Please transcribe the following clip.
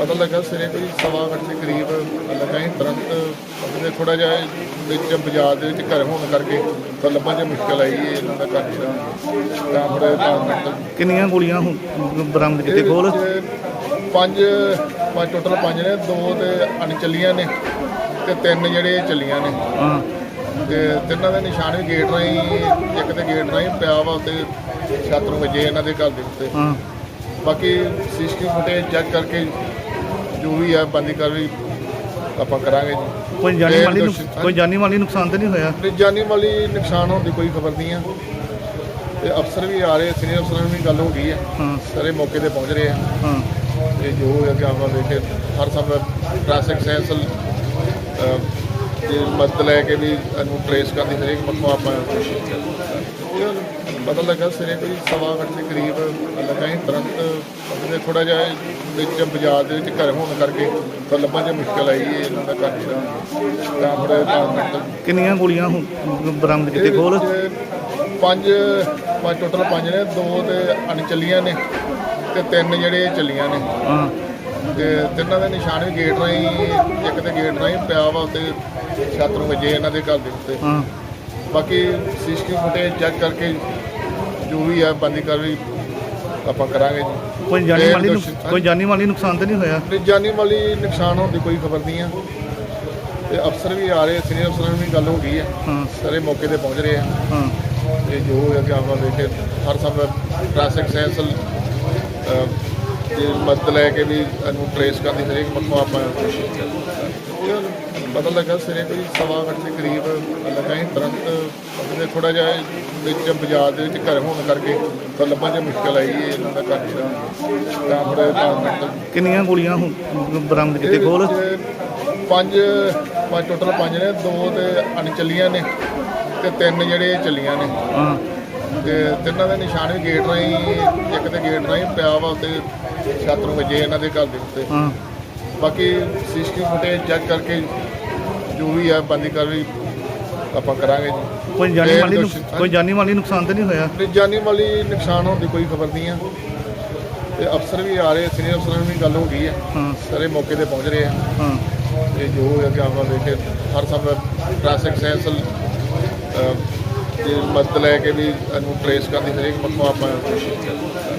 ਪਤਾ ਲੱਗਾ ਸਵੇਰੇ ਕੋਈ ਸਵਾ ਅੱਠ ਦੇ ਕਰੀਬ ਲੱਗਾ ਸੀ ਤੁਰੰਤ ਉਹਦੇ ਥੋੜਾ ਜਿਹਾ ਵਿੱਚ ਬਾਜ਼ਾਰ ਦੇ ਵਿੱਚ ਘਰ ਹੋਣ ਕਰਕੇ ਤਾਂ ਲੱਭਣ 'ਚ ਮੁਸ਼ਕਲ ਆਈ ਇਹ ਇਹਨਾਂ ਦਾ ਘਰ ਜਿਹੜਾ। ਤਾਂ ਥੋੜਾ ਮਿੰਟ ਕਿੰਨੀਆਂ ਗੋਲੀਆਂ ਬਰਾਮਦ ਕੀਤੇ ਕੋਲ ਪੰਜ ਪੰਜ ਟੋਟਲ ਪੰਜ ਨੇ ਦੋ ਤੇ ਅਣਚੱਲੀਆਂ ਨੇ ਤੇ ਤਿੰਨ ਜਿਹੜੇ ਚੱਲੀਆਂ ਨੇ। ਹਾਂ। ਤੇ ਤਿੰਨਾਂ ਦੇ ਨਿਸ਼ਾਨ ਵੀ ਗੇਟ ਰਾਹੀਂ ਇੱਕ ਤੇ ਗੇਟ ਰਾਹੀਂ ਪਿਆ ਵਾ ਤੇ ਛੱਤ ਨੂੰ ਵੱਜੇ ਇਹਨਾਂ ਦੇ ਘਰ ਦੇ ਉੱਤੇ। ਹਾਂ। ਬਾਕੀ ਸੀਸੀਟੀਵੀ ਫੁਟੇਜ ਚੈੱਕ ਕਰਕੇ ਜੋ ਵੀ ਹੈ ਬੰਦੀ ਕਾਰਵਾਈ ਆਪਾਂ ਕਰਾਂਗੇ ਜੀ। ਕੋਈ ਜਾਨੀ ਇਹ ਮਾਲੀ ਕੋਈ ਜਾਨੀ ਮਾਲੀ ਨੁਕਸਾਨ ਤਾਂ ਨਹੀਂ ਹੋਇਆ? ਤੇ ਜਾਨੀ ਮਾਲੀ ਨੁਕਸਾਨ ਹੋਣ ਦੀ ਕੋਈ ਖਬਰ ਨਹੀਂ ਆ। ਤੇ ਅਫਸਰ ਵੀ ਆ ਰਹੇ ਸੀਨੀਅਰ ਅਫਸਰਾਂ ਨਾਲ ਵੀ ਗੱਲ ਹੋ ਗਈ ਹੈ ਹਾਂ। ਸਾਰੇ ਮੌਕੇ ਤੇ ਪਹੁੰਚ ਰਹੇ ਆ। ਹਾਂ। ਤੇ ਜੋ ਹੋਇਆ ਕਿ ਆਪਾਂ ਵੇਖੇ ਹਰ ਸਭ ਟ੍ਰੈਫਿਕ ਸੈਂਸਲ ਦੀ ਮਦਦ ਲੈ ਕੇ ਵੀ ਇਹਨੂੰ ਟ੍ਰੇਸ ਕਰਨ ਦੀ ਹਰੇਕ ਪੱਖੋਂ ਆਪਾਂ ਕੋਸ਼ਿਸ਼ ਕਰਦੇ ਹਾਂ ਪਤਾ ਲੱਗਾ ਸਵੇਰੇ ਕੋਈ ਸਵਾ ਅੱਠ ਦੇ ਕਰੀਬ ਲੱਗਾ ਸੀ। ਤੁਰੰਤ ਉਹਦੇ ਥੋੜਾ ਜਿਹਾ ਵਿੱਚ ਬਾਜ਼ਾਰ ਦੇ ਵਿੱਚ ਘਰ ਹੋਣ ਕਰਕੇ ਤਾਂ ਲੱਭਣ 'ਚ ਮੁਸ਼ਕਲ ਆਈ ਇਹ ਇਹਨਾਂ ਦਾ ਘਰ ਜਿਹੜਾ ਤਾਂ ਥੋੜਾ ਤਾਂ ਕਿੰਨੀਆਂ ਗੋਲੀਆਂ ਹੁਣ ਬਰਾਮਦ ਕੀਤੇ ਕੋਲ ਪੰਜ ਪੰਜ ਟੋਟਲ ਪੰਜ ਨੇ ਦੋ ਤੇ ਅਣਚੱਲੀਆਂ ਨੇ ਤੇ ਤਿੰਨ ਜਿਹੜੇ ਚੱਲੀਆਂ ਨੇ। ਹਾਂ। ਤੇ ਤਿੰਨਾਂ ਦੇ ਨਿਸ਼ਾਨ ਵੀ ਗੇਟ ਰਾਹੀਂ ਇੱਕ ਤੇ ਗੇਟ ਰਾਹੀਂ ਪਿਆ ਵਾ ਤੇ ਛੱਤ ਨੂੰ ਵੱਜੇ ਇਹਨਾਂ ਦੇ ਘਰ ਦੇ ਉੱਤੇ। ਹਾਂ। ਬਾਕੀ ਸੀਸੀਟੀਵੀ ਫੁਟੇਜ ਚੈੱਕ ਕਰਕੇ ਜੋ ਵੀ ਹੈ ਬੰਦੀ ਕਾਰਵਾਈ ਆਪਾਂ ਕਰਾਂਗੇ ਜੀ। ਕੋਈ ਜਾਨੀ ਮਾਲੀ ਕੋਈ ਜਾਨੀ ਮਾਲੀ ਨੁਕਸਾਨ ਤਾਂ ਨਹੀਂ ਹੋਇਆ? ਤੇ ਜਾਨੀ ਮਾਲੀ ਨੁਕਸਾਨ ਹੋਣ ਦੀ ਕੋਈ ਖਬਰ ਨਹੀਂ ਆ। ਤੇ ਅਫਸਰ ਵੀ ਆ ਰਹੇ ਸੀਨੀਅਰ ਅਫਸਰਾਂ ਨਾਲ ਵੀ ਗੱਲ ਹੋ ਗਈ ਹੈ ਹਾਂ। ਸਾਰੇ ਮੌਕੇ ਤੇ ਪਹੁੰਚ ਰਹੇ ਆ। ਹਾਂ। ਤੇ ਜੋ ਹੋਇਆ ਕਿ ਆਪਾਂ ਵੇਖੇ ਹਰ ਸਭ ਟ੍ਰੈਫਿਕ ਸੈਂਸਲ ਦੀ ਮਦਦ ਲੈ ਕੇ ਵੀ ਇਹਨੂੰ ਟ੍ਰੇਸ ਕਰਨ ਦੀ ਹਰੇਕ ਪੱਖੋਂ ਆਪਾਂ ਕੋਸ਼ਿਸ਼ ਕਰਦੇ ਹਾਂ ਪਤਾ ਲੱਗਾ ਸਵੇਰੇ ਕੋਈ ਸਵਾ ਅੱਠ ਦੇ ਕਰੀਬ ਲੱਗਾ ਸੀ ਤੁਰੰਤ ਉਹਦੇ ਥੋੜਾ ਜਿਹਾ ਵਿੱਚ ਬਾਜ਼ਾਰ ਦੇ ਵਿੱਚ ਘਰ ਹੋਣ ਕਰਕੇ ਤਾਂ ਲੱਭਣ 'ਚ ਮੁਸ਼ਕਲ ਆਈ ਇਹ ਇਹਨਾਂ ਦਾ ਘਰ ਜਿਹੜਾ ਤਾਂ ਥੋੜਾ ਤਾਂ ਕਿੰਨੀਆਂ ਗੋਲੀਆਂ ਹੁਣ ਬਰਾਮਦ ਕੀਤੇ ਕੋਲ ਪੰਜ ਪੰਜ ਟੋਟਲ ਪੰਜ ਨੇ ਦੋ ਤੇ ਅਣਚੱਲੀਆਂ ਨੇ ਤੇ ਤਿੰਨ ਜਿਹੜੇ ਚੱਲੀਆਂ ਨੇ। ਹਾਂ। ਤੇ ਤਿੰਨਾਂ ਦੇ ਨਿਸ਼ਾਨ ਵੀ ਗੇਟ ਰਾਹੀਂ ਇੱਕ ਤੇ ਗੇਟ ਰਾਹੀਂ ਪਿਆ ਵਾ ਤੇ ਛੱਤ ਨੂੰ ਵੱਜੇ ਇਹਨਾਂ ਦੇ ਘਰ ਦੇ ਉੱਤੇ। ਹਾਂ। ਬਾਕੀ ਸੀਸੀਟੀਵੀ ਫੁਟੇਜ ਚੈੱਕ ਕਰਕੇ ਜੋ ਵੀ ਹੈ ਬੰਦੀ ਕਾਰਵਾਈ ਆਪਾਂ ਕਰਾਂਗੇ ਜੀ। ਕੋਈ ਜਾਨੀ ਮਾਲੀ ਦੋਸ਼ੀ- ਕੋਈ ਜਾਨੀ ਮਾਲੀ ਨੁਕਸਾਨ ਤਾਂ ਨਹੀਂ ਹੋਇਆ? ਤੇ ਜਾਨੀ ਮਾਲੀ ਨੁਕਸਾਨ ਹੋਣ ਦੀ ਕੋਈ ਖਬਰ ਨਹੀਂ ਆ। ਤੇ ਅਫਸਰ ਵੀ ਆ ਰਹੇ ਸੀਨੀਅਰ ਅਫਸਰਾਂ ਨਾਲ ਵੀ ਗੱਲ ਹੋ ਗਈ ਹੈ ਹਾਂ। ਸਾਰੇ ਮੌਕੇ ਤੇ ਪਹੁੰਚ ਰਹੇ ਆ। ਹਾਂ। ਤੇ ਜੋ ਹੋਇਆ ਕਿ ਆਪਾਂ ਵੇਖੇ ਹਰ ਸਭ ਟ੍ਰੈਫਿਕ ਸੈਂਸਲ ਦੀ ਮਦਦ ਲੈ ਕੇ ਵੀ ਇਹਨੂੰ ਟ੍ਰੇਸ ਕਰਨ ਦੀ ਹਰੇਕ ਪੱਖੋਂ ਆਪਾਂ ਕੋਸ਼ਿਸ਼ ਕਰਦੇ